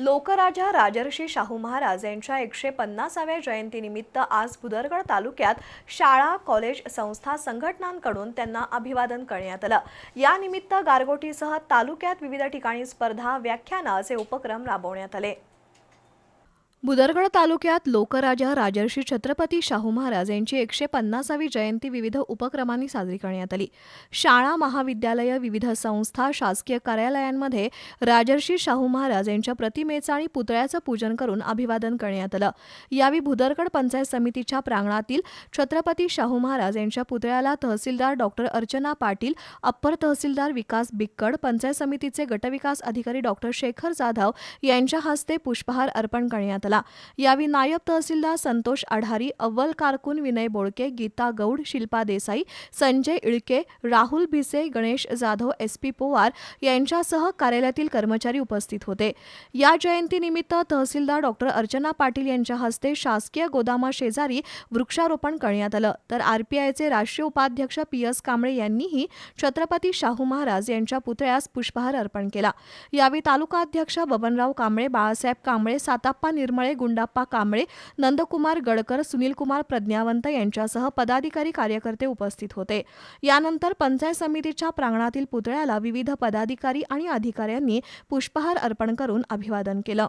लोकराजा राजर्षी शाहू महाराज यांच्या एकशे पन्नासाव्या जयंतीनिमित्त आज भुदरगड तालुक्यात शाळा कॉलेज संस्था संघटनांकडून त्यांना अभिवादन करण्यात आलं. यानिमित्त गारगोटीसह तालुक्यात विविध ठिकाणी स्पर्धा व्याख्यानं असे उपक्रम राबवण्यात आले. बुदरगड तालुक्यात लोकराजा राजर्षी छत्रपती शाहू महाराज यांची एकशे पन्नासावी जयंती विविध उपक्रमांनी साजरी करण्यात आली. शाळा महाविद्यालय विविध संस्था शासकीय कार्यालयांमध्ये राजर्षी शाहू महाराज यांच्या प्रतिमेचं आणि पुतळ्याचं पूजन करून अभिवादन करण्यात आलं. यावेळी भुदरगड पंचायत समितीच्या प्रांगणातील छत्रपती शाहू महाराज यांच्या पुतळ्याला तहसीलदार डॉक्टर अर्चना पाटील अप्पर तहसीलदार विकास बिक्कड पंचायत समितीचे गटविकास अधिकारी डॉक्टर शेखर जाधव यांच्या हस्ते पुष्पहार अर्पण करण्यात आला. यावेळी नायब तहसीलदार संतोष आढारी अव्वल कारकून विनय बोळके गीता गौड शिल्पा देसाई संजय इळके राहुल भिसे गणेश जाधव एस पी पोवार यांच्यासह कार्यालयातील कर्मचारी उपस्थित होते. या जयंतीनिमित्त तहसीलदार डॉक्टर अर्चना पाटील यांच्या हस्ते शासकीय गोदामा शेजारी वृक्षारोपण करण्यात आलं. तर आरपीआयचे राष्ट्रीय उपाध्यक्ष पी एस कांबळे यांनीही छत्रपती शाहू महाराज यांच्या पुतळ्यास पुष्पहार अर्पण केला. यावेळी तालुका अध्यक्ष बबनराव कांबळे बाळासाहेब कांबळे साताप्पा निर्मळ गुंडाप्पा कांबळे नंदकुमार गडकर सुनीलकुमार प्रज्ञावंत यांच्यासह पदाधिकारी कार्यकर्ते उपस्थित होते. यानंतर पंचायत समितीच्या प्रांगणातील पुतळ्याला विविध पदाधिकारी आणि अधिकाऱ्यांनी पुष्पहार अर्पण करून अभिवादन केलं.